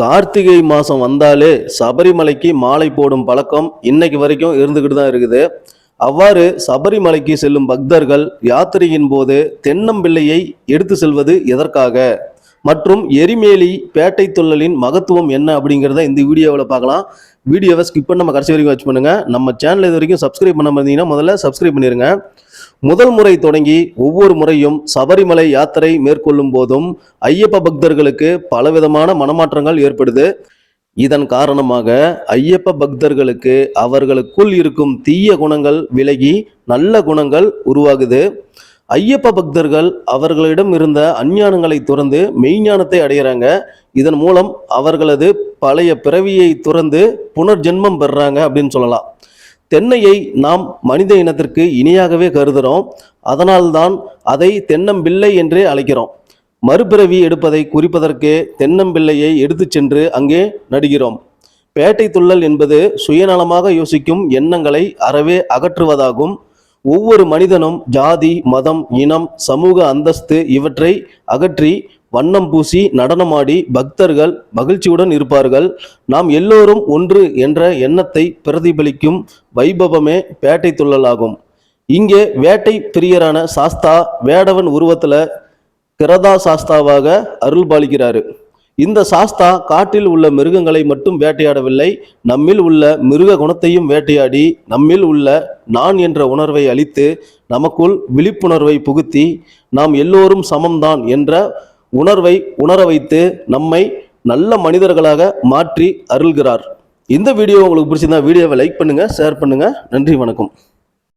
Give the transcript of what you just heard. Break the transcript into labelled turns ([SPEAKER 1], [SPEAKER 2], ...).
[SPEAKER 1] கார்த்திகை மாதம் வந்தாலே சபரிமலைக்கு மாலை போடும் பழக்கம் இன்னைக்கு வரைக்கும் இருந்துக்கிட்டு தான் இருக்குது. அவ்வாறு சபரிமலைக்கு செல்லும் பக்தர்கள் யாத்திரையின் போது தென்னம்பிள்ளையை எடுத்து செல்வது எதற்காக? மற்றும் எரிமேலி பேட்டை துள்ளலின் மகத்துவம் என்ன அப்படிங்கிறத இந்த வீடியோவில் பார்க்கலாம். வீடியோவை ஸ்கிப் பண்ண நம்ம கடைசி வரைக்கும் வச்சு பண்ணுங்கள் நம்ம சேனல் இது வரைக்கும் சப்ஸ்கிரைப் பண்ண இருந்தீங்கன்னா முதல்ல சப்ஸ்கிரைப் பண்ணிடுங்க முதல் முறை தொடங்கி ஒவ்வொரு முறையும் சபரிமலை யாத்திரை மேற்கொள்ளும் போதும் ஐயப்ப பக்தர்களுக்கு பலவிதமான மனமாற்றங்கள் ஏற்படுது. இதன் காரணமாக ஐயப்ப பக்தர்களுக்கு அவர்களுக்குள் இருக்கும் தீய குணங்கள் விலகி நல்ல குணங்கள் உருவாகுது. ஐயப்ப பக்தர்கள் அவர்களிடம் இருந்த அஞ்ஞானங்களை துறந்து மெய்ஞானத்தை அடையிறாங்க. இதன் மூலம் அவர்களது பழைய பிறவியை துறந்து புனர்ஜென்மம் பெறுறாங்க அப்படின்னு சொல்லலாம். தென்னையை நாம் மனித இனத்திற்கு இணையாகவே கருதுகிறோம் அதனால்தான் அதை தென்னம்பிள்ளை என்றே அழைக்கிறோம். மறுபிறவி எடுப்பதை குறிப்பதற்கே தென்னம்பிள்ளையை எடுத்துச் சென்று அங்கே நடுகிறோம். பேட்டை துள்ளல் என்பது சுயநலமாக யோசிக்கும் எண்ணங்களை அறவே அகற்றுவதாகும். ஒவ்வொரு மனிதனும் ஜாதி மதம் இனம் சமூக அந்தஸ்து இவற்றை அகற்றி வண்ணம் பூசி நடனமாடி பக்தர்கள் மகிழ்ச்சியுடன் இருப்பார்கள். நாம் எல்லோரும் ஒன்று என்ற எண்ணத்தை பிரதிபலிக்கும் வைபவமே வேட்டை துள்ளலாகும். இங்கே வேட்டை பிரியரான சாஸ்தா வேடவன் உருவத்தில் கிரதா சாஸ்தாவாக அருள் பாலிக்கிறாரு இந்த சாஸ்தா காட்டில் உள்ள மிருகங்களை மட்டும் வேட்டையாடவில்லை நம்மில் உள்ள மிருக குணத்தையும் வேட்டையாடி நம்மில் உள்ள நான் என்ற உணர்வை அளித்து நமக்குள் விழிப்புணர்வை புகுத்தி நாம் எல்லோரும் சமம்தான் என்ற உணர்வை உணர வைத்து நம்மை நல்ல மனிதர்களாக மாற்றி அருள்கிறார். இந்த வீடியோ உங்களுக்கு பிடிச்சிருந்தா வீடியோவை லைக் பண்ணுங்கள் ஷேர் பண்ணுங்கள் நன்றி வணக்கம்.